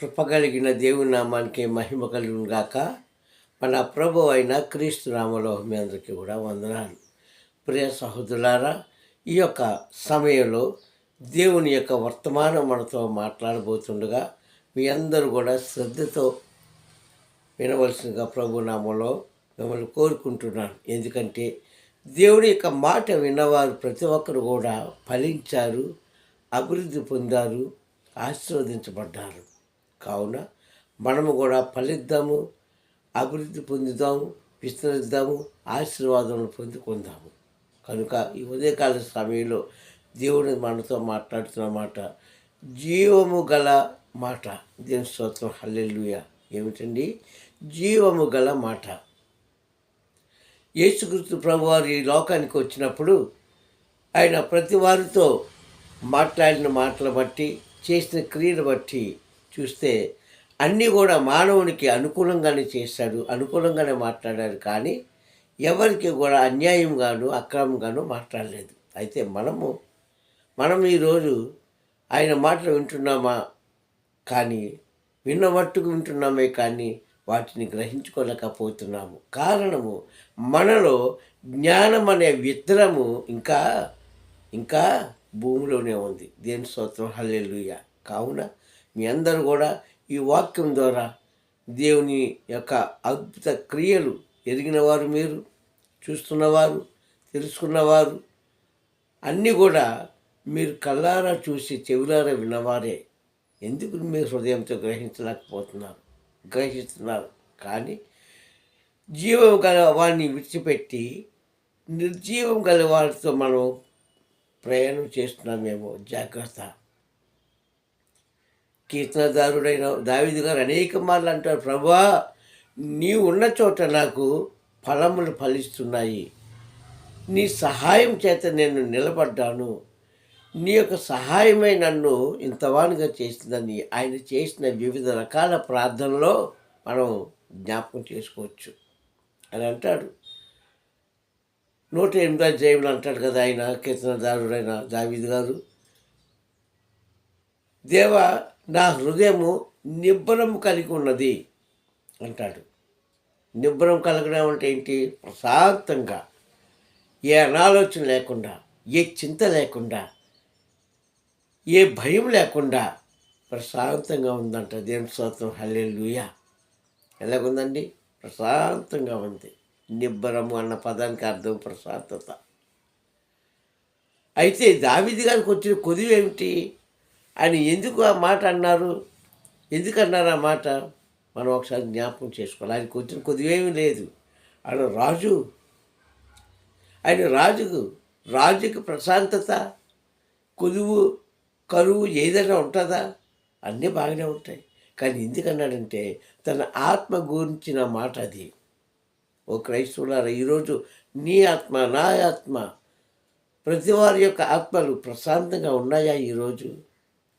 కృపగలిగిన దేవుని నామానికి మహిమ కలుగునుగాక మన ప్రభు అయిన క్రీస్తు నామలో మీ అందరికీ కూడా వందనాలు. ప్రియ సహోదరులారా ఈ యొక్క సమయంలో దేవుని యొక్క వర్తమానం మనతో మాట్లాడబోతుండగా మీ అందరూ కూడా శ్రద్ధతో వినవలసిందిగా ప్రభు నామంలో మిమ్మల్ని కోరుకుంటున్నాను. ఎందుకంటే దేవుడి యొక్క మాట విన్నవారు ప్రతి ఒక్కరు కూడా ఫలించారు అభివృద్ధి పొందారు ఆశీర్వదించబడ్డారు. కావున మనము కూడా ఫలిద్దాము అభివృద్ధి పొందుదాము విస్తరిద్దాము ఆశీర్వాదములు పొందుకుందాము కనుక ఈ ఉదయకాల సమయంలో దేవుడు మనతో మాట్లాడుతున్న మాట జీవము గల మాట. దేవుని స్తోత్రం హల్లెలుయ. ఏమిటండి? జీవము గల మాట. యేసుక్రీస్తు ప్రభువారు ఈ లోకానికి వచ్చినప్పుడు ఆయన ప్రతి వారితో మాట్లాడిన మాటలు బట్టి చేసిన క్రియలు బట్టి చూస్తే అన్నీ కూడా మానవునికి అనుకూలంగానే చేశాడు అనుకూలంగానే మాట్లాడారు కానీ ఎవరికి కూడా అన్యాయంగాను అక్రమంగాను మాట్లాడలేదు. అయితే మనము మనం ఈరోజు ఆయన మాటలు వింటున్నామా కానీ విన్న మట్టుకు వింటున్నామే కానీ వాటిని గ్రహించుకోలేకపోతున్నాము. కారణము మనలో జ్ఞానం అనే విత్తనము ఇంకా ఇంకా భూమిలోనే ఉంది. దేని స్తోత్రం? హల్లెలూయ. కావున మీ అందరూ కూడా ఈ వాక్యం ద్వారా దేవుని యొక్క అద్భుత క్రియలు ఎరిగిన వారు మీరు చూస్తున్నవారు తెలుసుకున్నవారు. అన్నీ కూడా మీరు కళ్ళారా చూసి చెవిలారా విన్నవారే. ఎందుకు మీరు హృదయంతో గ్రహించలేకపోతున్నారు? గ్రహిస్తున్నారు. కానీ జీవం గల వారిని విడిచిపెట్టి నిర్జీవం గల వారితో మనం ప్రయాణం చేస్తున్నామేమో జాగ్రత్త. కీర్తనదారుడైన దావిది గారు అనేక మార్లు అంటారు ప్రభా నీ ఉన్న చోట నాకు ఫలములు ఫలిస్తున్నాయి. నీ సహాయం చేత నేను నిలబడ్డాను. నీ యొక్క సహాయమై నన్ను ఇంతవానుగా చేసిందని ఆయన చేసిన వివిధ రకాల ప్రార్థనలో మనం జ్ఞాపకం చేసుకోవచ్చు. అని అంటాడు. నూట ఎనిమిదో జయములు అంటాడు కదా ఆయన కీర్తనదారుడైన దావిద్ గారు. దేవ నా హృదయము నిబ్బరం కలిగి ఉన్నది అంటాడు. నిబ్బరం కలగడం అంటే ఏంటి? ప్రశాంతంగా. ఏ అనాలోచన లేకుండా ఏ చింత లేకుండా ఏ భయం లేకుండా ప్రశాంతంగా ఉందంట దేవుని స్తోత్రం. హల్లెలూయా. ఎలాగుందండి? ప్రశాంతంగా ఉంది. నిబ్బరము అన్న పదానికి అర్థం ప్రశాంతత. అయితే దావిది గారికి వచ్చిన కొదువు ఏమిటి ఆయన ఎందుకు ఆ మాట అన్నారు? ఎందుకు అన్నారు ఆ మాట? మనం ఒకసారి జ్ఞాపకం చేసుకోవాలి. ఆయనకు వచ్చిన కొద్దివేమీ లేదు. ఆయన రాజు. ఆయన రాజుకు రాజుకి ప్రశాంతత కొదువు కరువు ఏదైనా ఉంటుందా? అన్నీ బాగానే ఉంటాయి. కానీ ఎందుకన్నాడంటే తన ఆత్మ గురించిన మాట అది. ఓ క్రైస్తవులారా ఈరోజు నీ ఆత్మ నా ఆత్మ ప్రతి వారి యొక్క ఆత్మలు ప్రశాంతంగా ఉన్నాయా ఈరోజు?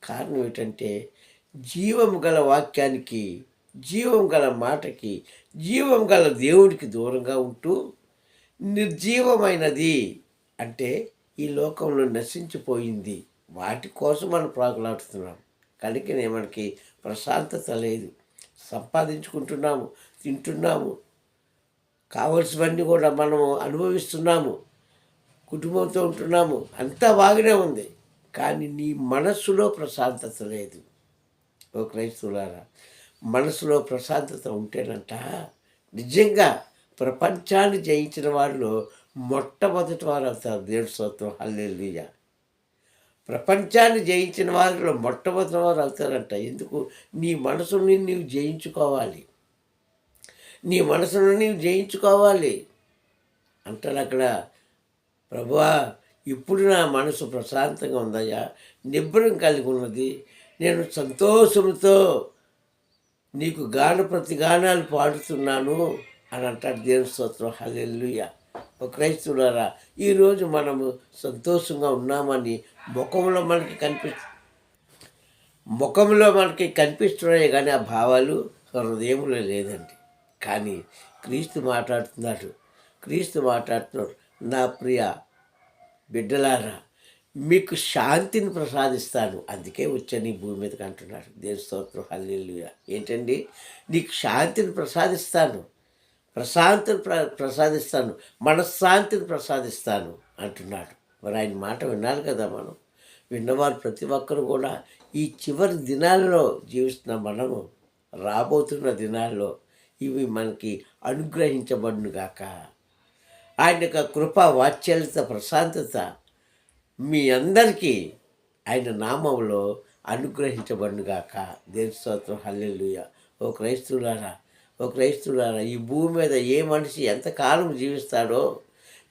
కారణం ఏంటంటే జీవం గల వాక్యానికి జీవం గల మాటకి జీవం గల దేవుడికి దూరంగా ఉంటూ నిర్జీవమైనది అంటే ఈ లోకంలో నశించిపోయింది. వాటి కోసం మనం ప్రాకులాడుతున్నాం. కనుకనే మనకి ప్రశాంతత లేదు. సంపాదించుకుంటున్నాము తింటున్నాము. కావలసినవన్నీ కూడా మనము అనుభవిస్తున్నాము. కుటుంబంతో ఉంటున్నాము. అంతా బాగానే ఉంది. కానీ నీ మనస్సులో ప్రశాంతత లేదు. ఓ క్రైస్తవులారా మనసులో ప్రశాంతత ఉంటేనంట నిజంగా ప్రపంచాన్ని జయించిన వారిలో మొట్టమొదటి వారు అవుతారు దేవుడి స్తోత్రం. హల్లెలూయా. ప్రపంచాన్ని జయించిన వారిలో మొట్టమొదటి వారు అవుతారంట. ఎందుకు? నీ మనసుని నీవు జయించుకోవాలి. నీ మనసును నీవు జయించుకోవాలి. అంటారు అక్కడ ప్రభువా ఇప్పుడు నా మనసు ప్రశాంతంగా ఉందయ్యా. నిబ్బరం కలిగి ఉన్నది. నేను సంతోషంతో నీకు గాన ప్రతిగానాలు పాడుతున్నాను అని అంటాడు దేవుని స్తోత్రం. హల్లెలూయా. ఒక క్రైస్తవులారా ఈరోజు మనము సంతోషంగా ఉన్నామని ముఖంలో మనకి కనిపి ముఖంలో మనకి కనిపిస్తున్నాయి కానీ ఆ భావాలు హృదయంలో లేదండి. కానీ క్రీస్తు మాట్లాడుతున్నాడు. క్రీస్తు మాట్లాడుతున్నాడు. నా ప్రియ బిడ్డలారా మీకు శాంతిని ప్రసాదిస్తాను. అందుకే వచ్చాను ఈ భూమి మీదకి అంటున్నాడు. దేని స్తోత్రం హల్లెలూయా. ఏంటండి? నీకు శాంతిని ప్రసాదిస్తాను. ప్రశాంతిని ప్ర ప్రసాదిస్తాను. మనశ్శాంతిని ప్రసాదిస్తాను అంటున్నాడు. మరి ఆయన మాట వినాలి కదా మనం? విన్నవారు ప్రతి ఒక్కరు కూడా ఈ చివరి దినాలలో జీవిస్తున్న మనము రాబోతున్న దినాల్లో ఇవి మనకి అనుగ్రహించబడునుగాక. ఆయన యొక్క కృప వాత్సల్యత ప్రశాంతత మీ అందరికీ ఆయన నామంలో అనుగ్రహించబడునుగాక. దేని స్తోత్రం. ఓ క్రైస్తువులారా ఓ క్రైస్తువులారా ఈ భూమి మీద ఏ మనిషి ఎంతకాలం జీవిస్తాడో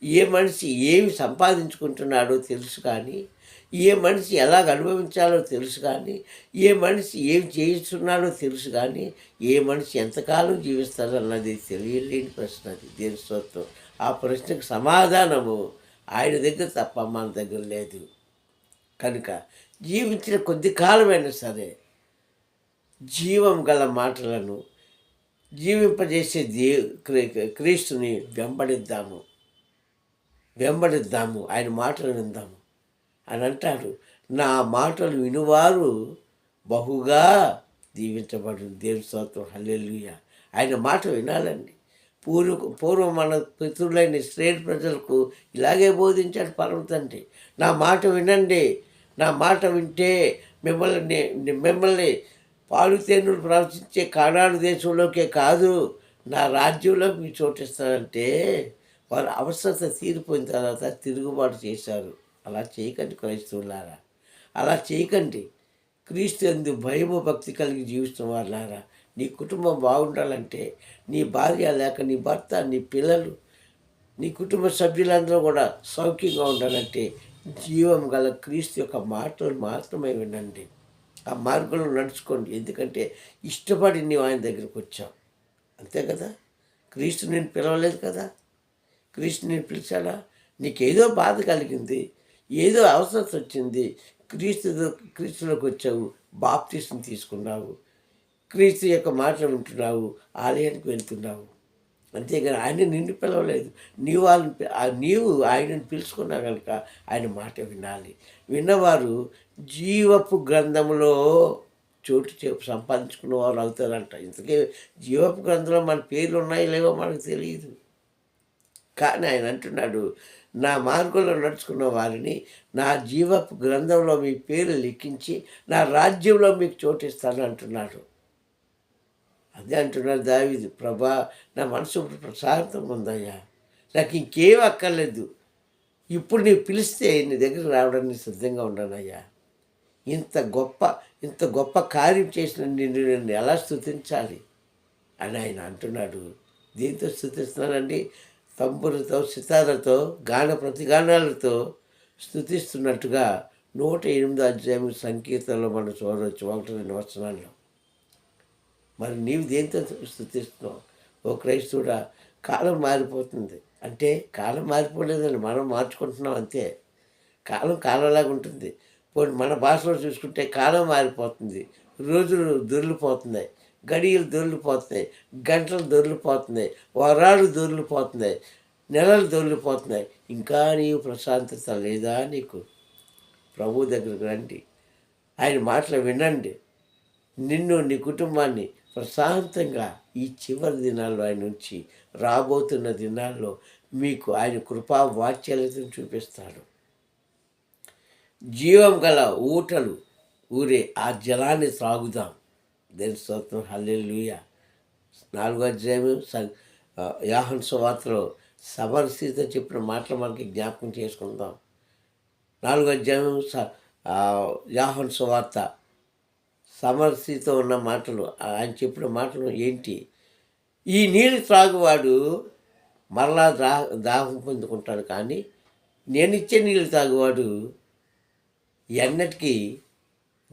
ఏ మనిషి ఏమి సంపాదించుకుంటున్నాడో తెలుసు కానీ ఏ మనిషి ఎలాగ అనుభవించాలో తెలుసు కానీ ఏ మనిషి ఏం చేయిస్తున్నాడో తెలుసు కానీ ఏ మనిషి ఎంతకాలం జీవిస్తాడన్నది తెలియలేని ప్రశ్న అది. దేని స్తోత్రం. ఆ ప్రశ్నకు సమాధానము ఆయన దగ్గర తప్ప మన దగ్గర లేదు. కనుక జీవించిన కొద్ది కాలమైనా సరే జీవం గల మాటలను జీవింపజేసే దే క్రీస్తుని వెంబడిద్దాము. వెంబడిద్దాము. ఆయన మాటలు విందాము. అని అంటాడు. నా మాటలు వినువారు బహుగా దీవించబడు దేవి స్తోత్రం. ఆయన మాట వినాలండి. పూర్వ పూర్వం మన పితృలైన ఇస్రాయేల్ ప్రజలకు ఇలాగే బోధించాడు పరమ తండ్రి. నా మాట వినండి నా మాట వింటే మిమ్మల్ని మిమ్మల్ని పాలుతేనులు ప్రవచించే కానాడు దేశంలోకే కాదు నా రాజ్యంలో మీ చోటిస్తానంటే వారు అవసరత తీరిపోయిన తర్వాత తిరుగుబాటు చేశారు. అలా చేయకండి క్రైస్తవులారా. అలా చేయకండి. క్రీస్తు ఎందు భయము భక్తి కలిగి జీవిస్తున్న వాళ్ళారా నీ కుటుంబం బాగుండాలంటే నీ భార్య లేక నీ భర్త నీ పిల్లలు నీ కుటుంబ సభ్యులందరూ కూడా సౌఖ్యంగా ఉండాలంటే జీవం గల క్రీస్తు యొక్క మాటలు మాత్రమే వినండి. ఆ మార్గంలో నడుచుకోండి. ఎందుకంటే ఇష్టపడి నీవు ఆయన దగ్గరికి వచ్చావు. అంతే కదా? క్రీస్తు నేను పిలవలేదు కదా? క్రీస్తు నేను పిలిచాడా? నీకేదో బాధ కలిగింది ఏదో అవసరం వచ్చింది. క్రీస్తు క్రీస్తులోకి వచ్చావు బాప్తీసం తీసుకున్నావు. క్రీస్తు యొక్క మాటలు వింటున్నావు ఆలయానికి వెళ్తున్నావు. అంతేగాని ఆయన నిన్ను పిలవలేదు. నీవు వాళ్ళని నీవు ఆయనను పిలుచుకున్నా కనుక ఆయన మాట వినాలి. విన్నవారు జీవపు గ్రంథంలో చోటు చే సంపాదించుకున్న వారు అవుతారంట. ఇంతకే జీవపు గ్రంథంలో మన పేర్లు ఉన్నాయో లేవో మనకు తెలియదు. కానీ ఆయన అంటున్నాడు నా మార్గంలో నడుచుకున్న వారిని నా జీవపు గ్రంథంలో మీ పేరు లిఖించి నా రాజ్యంలో మీకు చోటిస్తాను అంటున్నాడు. అదే అంటున్నాడు దావిది ప్రభా నా మనసు ఇప్పుడు ప్రశాంతం ఉందయ్యా. నాకు ఇంకేం అక్కర్లేదు. ఇప్పుడు నీవు పిలిస్తే నీ దగ్గర రావడానికి సిద్ధంగా ఉన్నానయ్యా. ఇంత గొప్ప ఇంత గొప్ప కార్యం చేసిన నిన్ను నేను ఎలా స్థుతించాలి అని ఆయన అంటున్నాడు. దీంతో స్థుతిస్తున్నానండి తంబులతో సితారతో గాన ప్రతిగానాలతో స్థుతిస్తున్నట్టుగా నూట ఎనిమిది అధ్యాయం సంకీర్తనలో మనం చూడవచ్చు. ఒకటి రెండు వచనాల్లో. మరి నీవు దేంతో స్థుతిస్తున్నావు ఓ క్రైస్తవుడా కాలం మారిపోతుంది. అంటే కాలం మారిపోలేదని మనం మార్చుకుంటున్నాం అంతే. కాలం కాలంలాగా ఉంటుంది. పోనీ మన భాషలో చూసుకుంటే కాలం మారిపోతుంది. రోజులు దొరికిపోతున్నాయి. గడియలు దొరికిపోతున్నాయి. గంటలు దొరికిపోతున్నాయి. వారాలు దొరికిపోతున్నాయి. నెలలు దొరికిపోతున్నాయి. ఇంకా నీవు ప్రశాంతత లేదా నీకు? ప్రభు దగ్గరకు రండి. ఆయన మాటలు వినండి. నిన్ను నీ కుటుంబాన్ని ప్రశాంతంగా ఈ చివరి దినాల్లో ఆయన నుంచి రాబోతున్న దినాల్లో మీకు ఆయన కృపా వాత్సల్యతను చూపిస్తాడు. జీవం గల ఊటలు ఊరే ఆ జలాన్ని త్రాగుదాం. దేని స్తోత్రం. హల్లెలుయ నాలుగో అధ్యాయం స- యాహన్ సువార్తలో సమరసీత చెప్పిన మాటలు మనకి జ్ఞాపకం చేసుకుందాం. నాలుగో అధ్యాయం స- యాహన్ సువార్త సమరసీతో ఉన్న మాటలు ఆయన చెప్పిన మాటలు ఏంటి? ఈ నీళ్ళు త్రాగువాడు మరలా దా దాహం పొందుకుంటాడు కానీ నేను ఇచ్చే నీళ్ళు తాగువాడు ఎన్నటికీ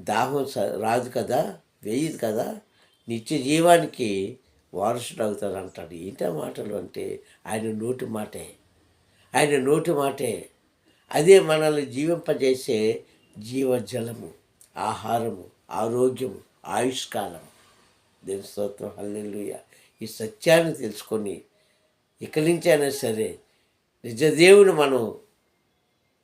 దాహం రాదు కదా వేయదు కదా నిత్య జీవానికి వారసుడు అవుతాడు అంటాడు. ఏంటా మాటలు అంటే ఆయన నోటి మాటే ఆయన నోటి మాటే. అదే మనల్ని జీవింపజేసే జీవజలము ఆహారము. ఆరోగ్యం ఆయుష్కాలం. దేని స్తోత్రం హల్లెలుయ. ఈ సత్యాన్ని తెలుసుకొని ఇక్కడి నుంచైనా సరే నిజదేవుని మనం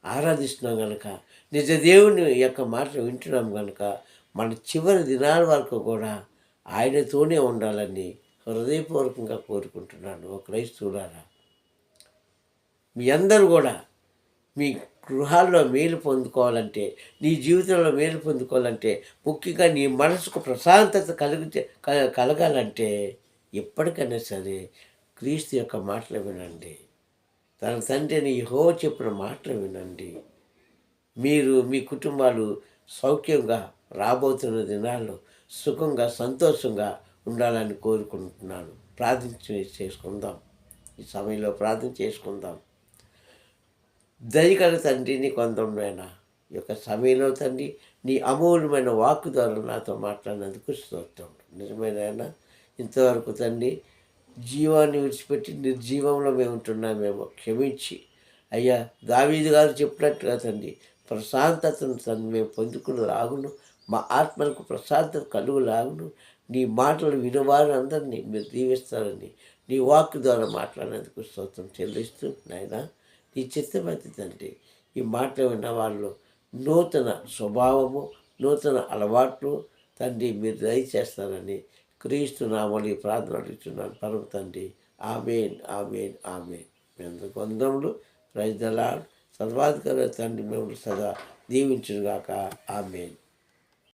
ఆరాధిస్తున్నాం కనుక నిజదేవుని యొక్క మాటలు వింటున్నాం కనుక మన చివరి దినాల వరకు కూడా ఆయనతోనే ఉండాలని హృదయపూర్వకంగా కోరుకుంటున్నాను. ఓ క్రైస్తవులారా మీ అందరూ కూడా మీ గృహాల్లో మేలు పొందుకోవాలంటే నీ జీవితంలో మేలు పొందుకోవాలంటే ముఖ్యంగా నీ మనసుకు ప్రశాంతత కలిగితే కలగాలంటే ఎప్పటికైనా సరే క్రీస్తు యొక్క మాటలు వినండి. తన తండ్రిని హో చెప్పిన మాటలు వినండి. మీరు మీ కుటుంబాలు సౌఖ్యంగా రాబోతున్న దినాల్లో సుఖంగా సంతోషంగా ఉండాలని కోరుకుంటున్నాను. ప్రార్థన చేసుకుందాం. ఈ సమయంలో ప్రార్థన చేసుకుందాం. దయగల తండ్రి నీ కొందమైన ఈ యొక్క సమయంలో తండ్రి నీ అమూల్యమైన వాక్కు ద్వారా నాతో మాట్లాడినందుకు స్తోత్రం. నిజమైన ఇంతవరకు తండ్రి జీవాన్ని విడిచిపెట్టి నిర్జీవంలో మేము ఉంటున్నామేమో క్షమించి. అయ్యా దావీదు గారు చెప్పినట్టుగా తండ్రి ప్రశాంతతను తను మేము పొందుకుని లాగును మా ఆత్మలకు ప్రశాంతత కలుగు లాగును నీ మాటలు వినవారు అందరినీ మీరు దీవిస్తారని నీ వాక్ ద్వారా మాట్లాడినందుకు స్తోత్రం చెల్లిస్తూ నాయనా నీ చిత్తమైతే తండ్రి ఈ మాటలు విన్న వాళ్ళు నూతన స్వభావము నూతన అలవాట్లు తండ్రి మీరు దయచేస్తారని క్రీస్తు నామని ప్రార్థన అడుగుతున్నాను పరమ తండ్రి ఆమెన్ ఆమెన్ ఆమెన్. మీ అందరికి వందములు రైతులా సర్వాధికారి తండ్రి మేము సదా దీవించుగాక ఆమెన్.